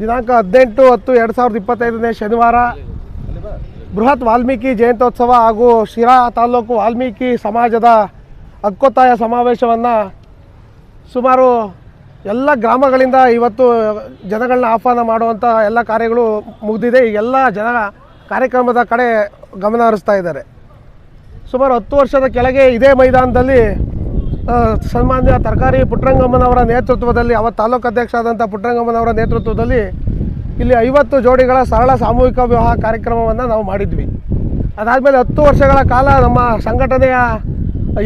ದಿನಾಂಕ ಹದಿನೆಂಟು ಹತ್ತು ಎರಡು ಸಾವಿರದ ಇಪ್ಪತ್ತೈದನೇ ಶನಿವಾರ. ಬೃಹತ್ ವಾಲ್ಮೀಕಿ ಜಯಂತ್ಯೋತ್ಸವ ಹಾಗೂ ಶಿರಾ ತಾಲೂಕು ವಾಲ್ಮೀಕಿ ಸಮಾಜದ ಹಕ್ಕೊತ್ತಾಯ ಸಮಾವೇಶವನ್ನು ಸುಮಾರು ಎಲ್ಲ ಗ್ರಾಮಗಳಿಂದ ಇವತ್ತು ಜನಗಳನ್ನ ಆಹ್ವಾನ ಮಾಡುವಂಥ ಎಲ್ಲ ಕಾರ್ಯಗಳು ಮುಗಿದಿದೆ. ಈಗೆಲ್ಲ ಜನ ಕಾರ್ಯಕ್ರಮದ ಕಡೆ ಗಮನ ಹರಿಸ್ತಾ ಇದ್ದಾರೆ. ಸುಮಾರು ಹತ್ತು ವರ್ಷದ ಕೆಳಗೆ ಇದೇ ಮೈದಾನದಲ್ಲಿ ಸನ್ಮಾನ್ಯ ತರಕಾರಿ ಪುಟ್ಟರಂಗಮ್ಮನವರ ನೇತೃತ್ವದಲ್ಲಿ ಅವ ತಾಲೂಕು ಅಧ್ಯಕ್ಷ ಆದಂಥ ಪುಟ್ಟರಂಗಮ್ಮನವರ ನೇತೃತ್ವದಲ್ಲಿ ಇಲ್ಲಿ ಐವತ್ತು ಜೋಡಿಗಳ ಸರಳ ಸಾಮೂಹಿಕ ವಿವಾಹ ಕಾರ್ಯಕ್ರಮವನ್ನು ನಾವು ಮಾಡಿದ್ವಿ. ಅದಾದಮೇಲೆ ಹತ್ತು ವರ್ಷಗಳ ಕಾಲ ನಮ್ಮ ಸಂಘಟನೆಯ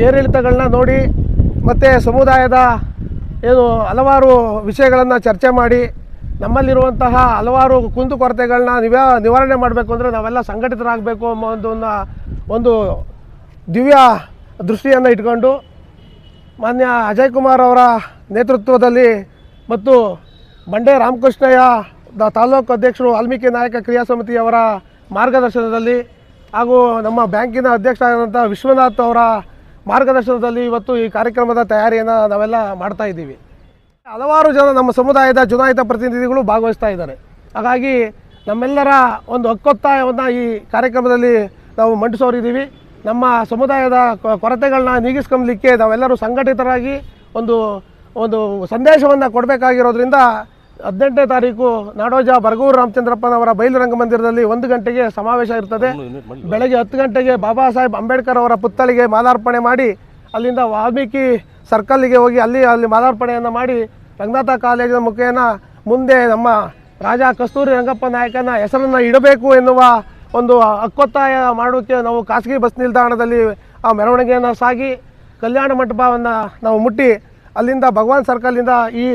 ಏರಿಳಿತಗಳನ್ನ ನೋಡಿ, ಮತ್ತು ಸಮುದಾಯದ ಏನು ಹಲವಾರು ವಿಷಯಗಳನ್ನು ಚರ್ಚೆ ಮಾಡಿ, ನಮ್ಮಲ್ಲಿರುವಂತಹ ಹಲವಾರು ಕುಂದುಕೊರತೆಗಳನ್ನ ನಿವ ನಿವಾರಣೆ ಮಾಡಬೇಕು ಅಂದರೆ ನಾವೆಲ್ಲ ಸಂಘಟಿತರಾಗಬೇಕು ಅನ್ನೋ ಒಂದು ಒಂದು ದಿವ್ಯ ದೃಷ್ಟಿಯನ್ನು ಇಟ್ಕೊಂಡು ಮಾನ್ಯ ಅಜಯ್ ಕುಮಾರ್ ಅವರ ನೇತೃತ್ವದಲ್ಲಿ ಮತ್ತು ಬಂಡೆ ರಾಮಕೃಷ್ಣಯ್ಯ ದ ತಾಲೂಕು ಅಧ್ಯಕ್ಷರು ವಾಲ್ಮೀಕಿ ನಾಯಕ ಕ್ರಿಯಾ ಸಮಿತಿಯವರ ಮಾರ್ಗದರ್ಶನದಲ್ಲಿ ಹಾಗೂ ನಮ್ಮ ಬ್ಯಾಂಕಿನ ಅಧ್ಯಕ್ಷರಾದಂಥ ವಿಶ್ವನಾಥ್ ಅವರ ಮಾರ್ಗದರ್ಶನದಲ್ಲಿ ಇವತ್ತು ಈ ಕಾರ್ಯಕ್ರಮದ ತಯಾರಿಯನ್ನು ನಾವೆಲ್ಲ ಮಾಡ್ತಾ ಇದ್ದೀವಿ. ಹಲವಾರು ಜನ ನಮ್ಮ ಸಮುದಾಯದ ಚುನಾಯಿತ ಪ್ರತಿನಿಧಿಗಳು ಭಾಗವಹಿಸ್ತಾ ಇದ್ದಾರೆ. ಹಾಗಾಗಿ ನಮ್ಮೆಲ್ಲರ ಒಂದು ಹಕ್ಕೊತ್ತಾಯವನ್ನು ಈ ಕಾರ್ಯಕ್ರಮದಲ್ಲಿ ನಾವು ಮಂಡಿಸೋರಿದ್ದೀವಿ. ನಮ್ಮ ಸಮುದಾಯದ ಕೊರತೆಗಳನ್ನ ನೀಗಿಸ್ಕೊಂಬಲಿಕ್ಕೆ ನಾವೆಲ್ಲರೂ ಸಂಘಟಿತರಾಗಿ ಒಂದು ಒಂದು ಸಂದೇಶವನ್ನು ಕೊಡಬೇಕಾಗಿರೋದ್ರಿಂದ ಹದಿನೆಂಟನೇ ತಾರೀಕು ನಾಡೋಜ ಬರಗೂರು ರಾಮಚಂದ್ರಪ್ಪನವರ ಬಯಲು ರಂಗಮಂದಿರದಲ್ಲಿ ಒಂದು ಗಂಟೆಗೆ ಸಮಾವೇಶ ಇರ್ತದೆ. ಬೆಳಗ್ಗೆ ಹತ್ತು ಗಂಟೆಗೆ ಬಾಬಾ ಸಾಹೇಬ್ ಅಂಬೇಡ್ಕರ್ ಅವರ ಪುತ್ಥಲಿಗೆ ಮಾಲಾರ್ಪಣೆ ಮಾಡಿ ಅಲ್ಲಿಂದ ವಾಲ್ಮೀಕಿ ಸರ್ಕಲ್ಲಿಗೆ ಹೋಗಿ ಅಲ್ಲಿ ಅಲ್ಲಿ ಮಾಲಾರ್ಪಣೆಯನ್ನು ಮಾಡಿ ರಂಗನಾಥ ಕಾಲೇಜಿನ ಮುಖೇನ ಮುಂದೆ ನಮ್ಮ ರಾಜ ಕಸ್ತೂರಿ ರಂಗಪ್ಪ ನಾಯಕನ ಹೆಸರನ್ನು ಇಡಬೇಕು ಎನ್ನುವ ಒಂದು ಹಕ್ಕೊತ್ತಾಯ ಮಾಡೋಕ್ಕೆ ನಾವು ಖಾಸಗಿ ಬಸ್ ನಿಲ್ದಾಣದಲ್ಲಿ ಆ ಮೆರವಣಿಗೆಯನ್ನು ಸಾಗಿ ಕಲ್ಯಾಣ ಮಂಟಪವನ್ನು ನಾವು ಮುಟ್ಟಿ ಅಲ್ಲಿಂದ ಭಗವಾನ್ ಸರ್ಕಲಿಂದ ಈ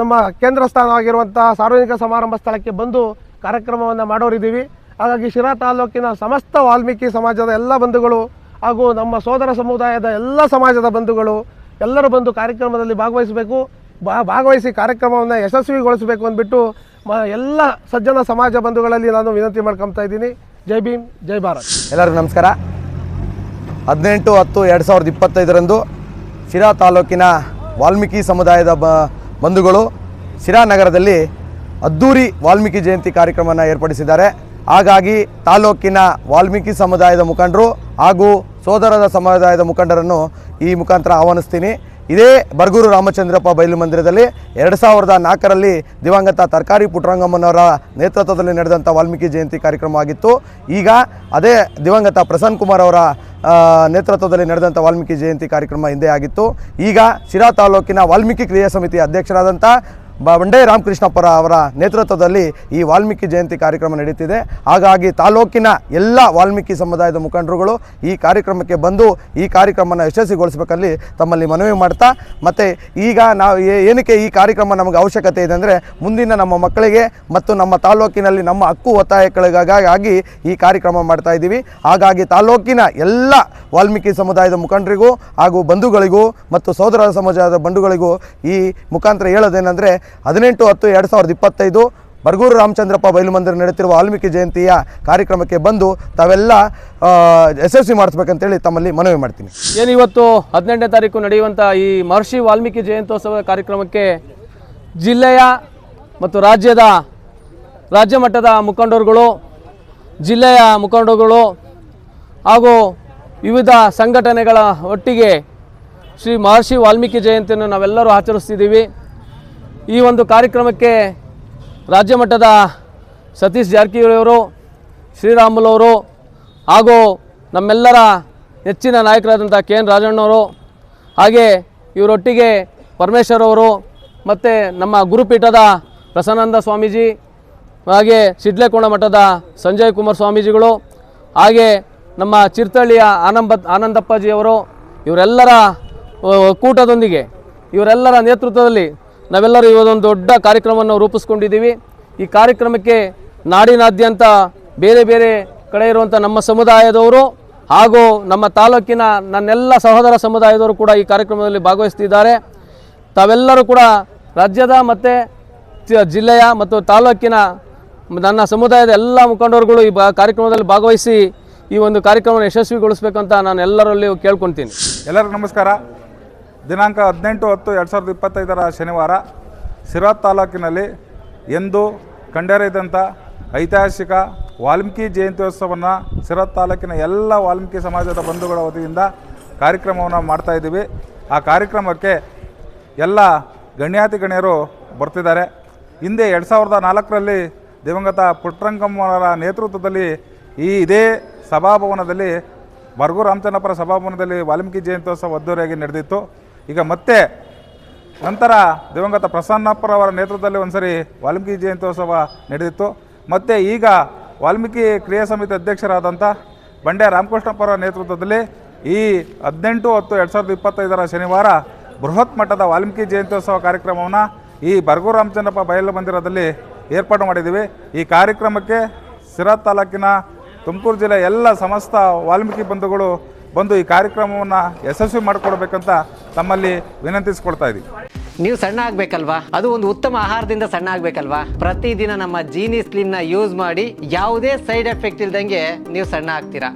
ನಮ್ಮ ಕೇಂದ್ರ ಸ್ಥಾನವಾಗಿರುವಂಥ ಸಾರ್ವಜನಿಕ ಸಮಾರಂಭ ಸ್ಥಳಕ್ಕೆ ಬಂದು ಕಾರ್ಯಕ್ರಮವನ್ನು ಮಾಡೋರಿದ್ದೀವಿ. ಹಾಗಾಗಿ ಶಿರಾ ತಾಲೂಕಿನ ಸಮಸ್ತ ವಾಲ್ಮೀಕಿ ಸಮಾಜದ ಎಲ್ಲ ಬಂಧುಗಳು ಹಾಗೂ ನಮ್ಮ ಸೋದರ ಸಮುದಾಯದ ಎಲ್ಲ ಸಮಾಜದ ಬಂಧುಗಳು ಎಲ್ಲರೂ ಬಂದು ಕಾರ್ಯಕ್ರಮದಲ್ಲಿ ಭಾಗವಹಿಸಬೇಕು. ಭಾಗವಹಿಸಿ ಕಾರ್ಯಕ್ರಮವನ್ನು ಯಶಸ್ವಿಗೊಳಿಸಬೇಕು ಅಂದ್ಬಿಟ್ಟು ಮ, ಎಲ್ಲ ಸಜ್ಜನ ಸಮಾಜ ಬಂಧುಗಳಲ್ಲಿ ನಾನು ವಿನಂತಿ ಮಾಡ್ಕೊತಾ ಇದ್ದೀನಿ. ಜೈ ಭೀಮ್, ಜೈ ಭಾರತ್. ಎಲ್ಲರಿಗೂ ನಮಸ್ಕಾರ. ಹದಿನೆಂಟು ಹತ್ತು ಎರಡು ಸಾವಿರದ ಇಪ್ಪತ್ತೈದರಂದು ಶಿರಾ ತಾಲೂಕಿನ ವಾಲ್ಮೀಕಿ ಸಮುದಾಯದ ಬ, ಬಂಧುಗಳು ಶಿರಾ ನಗರದಲ್ಲಿ ಅದ್ದೂರಿ ವಾಲ್ಮೀಕಿ ಜಯಂತಿ ಕಾರ್ಯಕ್ರಮವನ್ನು ಏರ್ಪಡಿಸಿದ್ದಾರೆ. ಹಾಗಾಗಿ ತಾಲೂಕಿನ ವಾಲ್ಮೀಕಿ ಸಮುದಾಯದ ಮುಖಂಡರು ಹಾಗೂ ಸೋದರದ ಸಮುದಾಯದ ಮುಖಂಡರನ್ನು ಈ ಮುಖಾಂತರ ಆಹ್ವಾನಿಸ್ತೀನಿ. ಇದೇ ಬರಗೂರು ರಾಮಚಂದ್ರಪ್ಪ ಬಯಲು ಮಂದಿರದಲ್ಲಿ ಎರಡು ಸಾವಿರದ ನಾಲ್ಕರಲ್ಲಿ ದಿವಂಗತ ತರಕಾರಿ ಪುಟ್ಟರಂಗಮ್ಮನವರ ನೇತೃತ್ವದಲ್ಲಿ ನಡೆದಂಥ ವಾಲ್ಮೀಕಿ ಜಯಂತಿ ಕಾರ್ಯಕ್ರಮ ಆಗಿತ್ತು. ಈಗ ಅದೇ ದಿವಂಗತ ಪ್ರಸನ್ನ ಕುಮಾರ್ ಅವರ ನೇತೃತ್ವದಲ್ಲಿ ನಡೆದಂಥ ವಾಲ್ಮೀಕಿ ಜಯಂತಿ ಕಾರ್ಯಕ್ರಮ ಹಿಂದೆ ಆಗಿತ್ತು. ಈಗ ಶಿರಾ ತಾಲೂಕಿನ ವಾಲ್ಮೀಕಿ ಕ್ರಿಯಾ ಸಮಿತಿ ಅಧ್ಯಕ್ಷರಾದಂಥ ಬಂಡೆ ರಾಮಕೃಷ್ಣಪ್ಪರ ಅವರ ನೇತೃತ್ವದಲ್ಲಿ ಈ ವಾಲ್ಮೀಕಿ ಜಯಂತಿ ಕಾರ್ಯಕ್ರಮ ನಡೆಯುತ್ತಿದೆ ಹಾಗಾಗಿ ತಾಲೂಕಿನ ಎಲ್ಲ ವಾಲ್ಮೀಕಿ ಸಮುದಾಯದ ಮುಖಂಡರುಗಳು ಈ ಕಾರ್ಯಕ್ರಮಕ್ಕೆ ಬಂದು ಈ ಕಾರ್ಯಕ್ರಮನ ಯಶಸ್ವಿಗೊಳಿಸಬೇಕಲ್ಲಿ ತಮ್ಮಲ್ಲಿ ಮನವಿ ಮಾಡ್ತಾ, ಮತ್ತು ಈಗ ನಾವು ಏನಕ್ಕೆ ಈ ಕಾರ್ಯಕ್ರಮ ನಮಗೆ ಅವಶ್ಯಕತೆ ಇದೆ ಅಂದರೆ ಮುಂದಿನ ನಮ್ಮ ಮಕ್ಕಳಿಗೆ ಮತ್ತು ನಮ್ಮ ತಾಲೂಕಿನಲ್ಲಿ ನಮ್ಮ ಹಕ್ಕು ಒತ್ತಾಯಗಳಿಗಾಗಿ ಈ ಕಾರ್ಯಕ್ರಮ ಮಾಡ್ತಾ ಇದ್ದೀವಿ. ಹಾಗಾಗಿ ತಾಲೂಕಿನ ಎಲ್ಲ ವಾಲ್ಮೀಕಿ ಸಮುದಾಯದ ಮುಖಂಡರಿಗೂ ಹಾಗೂ ಬಂಧುಗಳಿಗೂ ಮತ್ತು ಸೋದರ ಸಮಾಜದ ಬಂಧುಗಳಿಗೂ ಈ ಮುಖಾಂತರ ಹೇಳೋದೇನೆಂದರೆ ಹದಿನೆಂಟು ಹತ್ತು ಎರಡು ಸಾವಿರದ ಇಪ್ಪತ್ತೈದು ಬರಗೂರು ರಾಮಚಂದ್ರಪ್ಪ ಬಯಲು ಮಂದಿರ ನಡೆಯುತ್ತಿರುವ ವಾಲ್ಮೀಕಿ ಜಯಂತಿಯ ಕಾರ್ಯಕ್ರಮಕ್ಕೆ ಬಂದು ತಾವೆಲ್ಲ ಯಶಸ್ವಿ ಮಾಡಿಸ್ಬೇಕಂತೇಳಿ ತಮ್ಮಲ್ಲಿ ಮನವಿ ಮಾಡ್ತೀನಿ. ಏನು ಇವತ್ತು ಹದಿನೆಂಟನೇ ತಾರೀಕು ನಡೆಯುವಂಥ ಈ ಮಹರ್ಷಿ ವಾಲ್ಮೀಕಿ ಜಯಂತ್ಯೋತ್ಸವ ಕಾರ್ಯಕ್ರಮಕ್ಕೆ ಜಿಲ್ಲೆಯ ಮತ್ತು ರಾಜ್ಯದ ರಾಜ್ಯ ಮಟ್ಟದ ಮುಖಂಡರುಗಳು, ಜಿಲ್ಲೆಯ ಮುಖಂಡರುಗಳು ಹಾಗೂ ವಿವಿಧ ಸಂಘಟನೆಗಳ ಒಟ್ಟಿಗೆ ಶ್ರೀ ಮಹರ್ಷಿ ವಾಲ್ಮೀಕಿ ಜಯಂತಿಯನ್ನು ನಾವೆಲ್ಲರೂ ಆಚರಿಸ್ತಿದ್ದೀವಿ. ಈ ಒಂದು ಕಾರ್ಯಕ್ರಮಕ್ಕೆ ರಾಜ್ಯ ಮಟ್ಟದ ಸತೀಶ್ ಜಾರಕಿಹೊಳಿಯವರು ಶ್ರೀರಾಮುಲವರು ಹಾಗೂ ನಮ್ಮೆಲ್ಲರ ನೆಚ್ಚಿನ ನಾಯಕರಾದಂಥ ಕೆ ಎನ್ ರಾಜಣ್ಣವರು ಹಾಗೆ ಇವರೊಟ್ಟಿಗೆ ಪರಮೇಶ್ವರ್ ಅವರು ಮತ್ತು ನಮ್ಮ ಗುರುಪೀಠದ ಪ್ರಸನ್ನಂದ ಸ್ವಾಮೀಜಿ ಹಾಗೆ ಸಿಡ್ಲೆಕೋಣ ಮಠದ ಸಂಜಯ್ ಕುಮಾರ್ ಸ್ವಾಮೀಜಿಗಳು ಹಾಗೆ ನಮ್ಮ ಚಿರ್ತಳ್ಳಿಯ ಆನಂದ ಆನಂದಪ್ಪಜಿಯವರು ಇವರೆಲ್ಲರ ಕೂಟದೊಂದಿಗೆ ಇವರೆಲ್ಲರ ನೇತೃತ್ವದಲ್ಲಿ ನಾವೆಲ್ಲರೂ ಇವತ್ತೊಂದು ದೊಡ್ಡ ಕಾರ್ಯಕ್ರಮವನ್ನು ರೂಪಿಸ್ಕೊಂಡಿದ್ದೀವಿ. ಈ ಕಾರ್ಯಕ್ರಮಕ್ಕೆ ನಾಡಿನಾದ್ಯಂತ ಬೇರೆ ಬೇರೆ ಕಡೆ ಇರುವಂಥ ನಮ್ಮ ಸಮುದಾಯದವರು ಹಾಗೂ ನಮ್ಮ ತಾಲೂಕಿನ ನನ್ನೆಲ್ಲ ಸಹೋದರ ಸಮುದಾಯದವರು ಕೂಡ ಈ ಕಾರ್ಯಕ್ರಮದಲ್ಲಿ ಭಾಗವಹಿಸ್ತಿದ್ದಾರೆ. ತಾವೆಲ್ಲರೂ ಕೂಡ ರಾಜ್ಯದ ಮತ್ತು ಜಿಲ್ಲೆಯ ಮತ್ತು ತಾಲೂಕಿನ ನನ್ನ ಸಮುದಾಯದ ಎಲ್ಲ ಮುಖಂಡರುಗಳು ಈ ಕಾರ್ಯಕ್ರಮದಲ್ಲಿ ಭಾಗವಹಿಸಿ ಈ ಒಂದು ಕಾರ್ಯಕ್ರಮವನ್ನು ಯಶಸ್ವಿಗೊಳಿಸ್ಬೇಕಂತ ನಾನು ಎಲ್ಲರಲ್ಲಿ ಕೇಳ್ಕೊತೀನಿ. ಎಲ್ಲರಿಗೂ ನಮಸ್ಕಾರ. ದಿನಾಂಕ ಹದಿನೆಂಟು ಹತ್ತು ಎರಡು ಸಾವಿರದ ಇಪ್ಪತ್ತೈದರ ಶನಿವಾರ ಸಿರಾ ತಾಲೂಕಿನಲ್ಲಿ ಎಂದು ಕಂಡರಿದಂಥ ಐತಿಹಾಸಿಕ ವಾಲ್ಮೀಕಿ ಜಯಂತ್ಯೋತ್ಸವವನ್ನು ಸಿರತ್ ತಾಲೂಕಿನ ಎಲ್ಲ ವಾಲ್ಮೀಕಿ ಸಮಾಜದ ಬಂಧುಗಳ ವತಿಯಿಂದ ಕಾರ್ಯಕ್ರಮವನ್ನು ಮಾಡ್ತಾಯಿದ್ದೀವಿ ಆ ಕಾರ್ಯಕ್ರಮಕ್ಕೆ ಎಲ್ಲ ಗಣ್ಯಾತಿ ಗಣ್ಯರು ಬರ್ತಿದ್ದಾರೆ. ಹಿಂದೆ ಎರಡು ಸಾವಿರದ ನಾಲ್ಕರಲ್ಲಿ ದಿವಂಗತ ಪುಟ್ಟರಂಗಮ್ಮವರ ನೇತೃತ್ವದಲ್ಲಿ ಈ ಇದೇ ಸಭಾಭವನದಲ್ಲಿ ಬರ್ಗು ರಾಮಚಂದ್ರಪ್ಪರ ಸಭಾಭವನದಲ್ಲಿ ವಾಲ್ಮೀಕಿ ಜಯಂತ್ಯೋತ್ಸವ ಅದ್ದೂರಿಯಾಗಿ ನಡೆದಿತ್ತು. ಈಗ ಮತ್ತೆ ನಂತರ ದಿವಂಗತ ಪ್ರಸನ್ನಪ್ಪರವರ ನೇತೃತ್ವದಲ್ಲಿ ಒಂದ್ಸರಿ ವಾಲ್ಮೀಕಿ ಜಯಂತ್ಯೋತ್ಸವ ನಡೆದಿತ್ತು. ಮತ್ತು ಈಗ ವಾಲ್ಮೀಕಿ ಕ್ರಿಯಾ ಸಮಿತಿ ಅಧ್ಯಕ್ಷರಾದಂಥ ಬಂಡೆ ರಾಮಕೃಷ್ಣಪ್ಪರ ನೇತೃತ್ವದಲ್ಲಿ ಈ ಹದಿನೆಂಟು ಹತ್ತು ಎರಡು ಸಾವಿರದ ಇಪ್ಪತ್ತೈದರ ಶನಿವಾರ ಬೃಹತ್ ಮಟ್ಟದ ವಾಲ್ಮೀಕಿ ಜಯಂತ್ಯೋತ್ಸವ ಕಾರ್ಯಕ್ರಮವನ್ನು ಈ ಬರ್ಗು ರಾಮಚಂದ್ರಪ್ಪ ಬಯಲು ಮಂದಿರದಲ್ಲಿ ಏರ್ಪಾಡು ಮಾಡಿದ್ದೀವಿ. ಈ ಕಾರ್ಯಕ್ರಮಕ್ಕೆ ಸಿರಾ ತಾಲೂಕಿನ ತುಮಕೂರು ಜಿಲ್ಲೆ ಎಲ್ಲ ಸಮಸ್ತ ವಾಲ್ಮೀಕಿ ಬಂಧುಗಳು ಬಂದು ಈ ಕಾರ್ಯಕ್ರಮವನ್ನು ಯಶಸ್ವಿ ಮಾಡಿಕೊಡ್ಬೇಕಂತ ತಮ್ಮಲ್ಲಿ ವಿನಂತಿಸ್ಕೊಳ್ತಾ ಇದ್ದೀವಿ ನೀವು ಸಣ್ಣ ಆಗ್ಬೇಕಲ್ವಾ? ಅದು ಒಂದು ಉತ್ತಮ ಆಹಾರದಿಂದ ಸಣ್ಣ ಆಗ್ಬೇಕಲ್ವಾ? ಪ್ರತಿದಿನ ನಮ್ಮ ಜೀನಿ ಸ್ಲಿಮ್ನ ಯೂಸ್ ಮಾಡಿ ಯಾವುದೇ ಸೈಡ್ ಎಫೆಕ್ಟ್ ಇಲ್ದಂಗೆ ನೀವು ಸಣ್ಣ ಆಗ್ತೀರಾ?